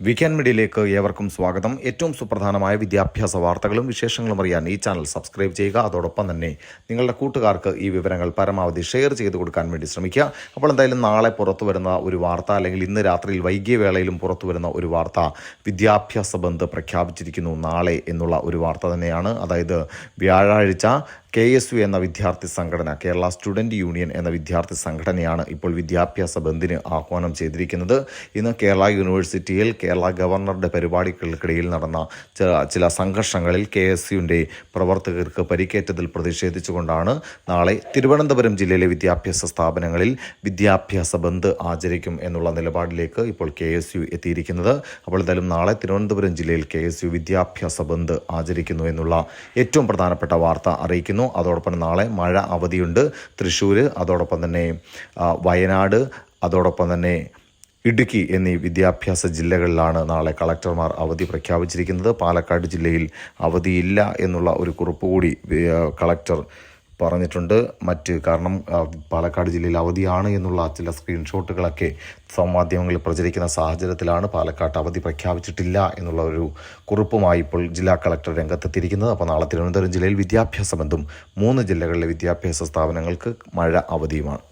Weekend മീഡിയയിലേക്ക് ഏവർക്കും സ്വാഗതം. ഏറ്റവും സുപ്രധാനമായ വിദ്യാഭ്യാസ വാർത്തകളും വിശേഷങ്ങളും അറിയാൻ ഈ ചാനൽ സബ്സ്ക്രൈബ് ചെയ്യുക. അതോടൊപ്പം തന്നെ നിങ്ങളുടെ കൂട്ടുകാർക്ക് ഈ വിവരങ്ങൾ പരമാവധി ഷെയർ ചെയ്ത് കൊടുക്കാൻ വേണ്ടി ശ്രമിക്കുക. അപ്പോൾ എന്തായാലും നാളെ പുറത്തു വരുന്ന ഒരു വാർത്ത അല്ലെങ്കിൽ ഇന്ന് രാത്രിയിൽ വൈകിയ വേളയിലും പുറത്തു വരുന്ന ഒരു വാർത്ത വിദ്യാഭ്യാസ ബന്ദ് പ്രഖ്യാപിച്ചിരിക്കുന്നു നാളെ എന്നുള്ള ഒരു വാർത്ത തന്നെയാണ്. അതായത് വ്യാഴാഴ്ച കെ എസ് യു എന്ന വിദ്യാർത്ഥി സംഘടന കേരള സ്റ്റുഡന്റ് യൂണിയൻ എന്ന വിദ്യാർത്ഥി സംഘടനയാണ് ഇപ്പോൾ വിദ്യാഭ്യാസ ബന്ദിന് ആഹ്വാനം ചെയ്തിരിക്കുന്നത്. ഇന്ന് കേരള യൂണിവേഴ്സിറ്റിയിൽ കേരള ഗവർണറുടെ പരിപാടികൾക്കിടയിൽ നടന്ന ചില സംഘർഷങ്ങളിൽ കെ എസ് യുവിന്റെ പ്രവർത്തകർക്ക് പരിക്കേറ്റതിൽ പ്രതിഷേധിച്ചുകൊണ്ടാണ് നാളെ തിരുവനന്തപുരം ജില്ലയിലെ വിദ്യാഭ്യാസ സ്ഥാപനങ്ങളിൽ വിദ്യാഭ്യാസ ബന്ദ് ആചരിക്കും എന്നുള്ള നിലപാടിലേക്ക് ഇപ്പോൾ കെ എസ് യു എത്തിയിരിക്കുന്നത്. അപ്പോൾ എന്തായാലും നാളെ തിരുവനന്തപുരം ജില്ലയിൽ കെ എസ് യു വിദ്യാഭ്യാസ ബന്ദ് ആചരിക്കുന്നു എന്നുള്ള ഏറ്റവും പ്രധാനപ്പെട്ട വാർത്ത അറിയിക്കുന്നു. അതോടൊപ്പം നാളെ മഴ അവധിയുണ്ട്. തൃശ്ശൂർ അതോടൊപ്പം തന്നെ വയനാട് അതോടൊപ്പം തന്നെ ഇടുക്കി എന്നീ വിദ്യാഭ്യാസ ജില്ലകളിലാണ് നാളെ കളക്ടർമാർ അവധി പ്രഖ്യാപിച്ചിരിക്കുന്നത്. പാലക്കാട് ജില്ലയിൽ അവധിയില്ല എന്നുള്ള ഒരു കുറിപ്പ് കൂടി കളക്ടർ പറഞ്ഞിട്ടുണ്ട്. മറ്റ് കാരണം പാലക്കാട് ജില്ലയിൽ അവധിയാണ് എന്നുള്ള ചില സ്ക്രീൻഷോട്ടുകളൊക്കെ സമമാധ്യമങ്ങളിൽ പ്രചരിക്കുന്ന സാഹചര്യത്തിലാണ് പാലക്കാട്ട് അവധി പ്രഖ്യാപിച്ചിട്ടില്ല എന്നുള്ള ഒരു കുറിപ്പുമായി ഇപ്പോൾ ജില്ലാ കളക്ടർ രംഗത്തെത്തിയിരിക്കുന്നത്. അപ്പോൾ നാളെ തിരുവനന്തപുരം ജില്ലയിൽ വിദ്യാഭ്യാസ ബന്ധം മൂന്ന് ജില്ലകളിലെ വിദ്യാഭ്യാസ സ്ഥാപനങ്ങൾക്ക് മഴ അവധിയുമാണ്.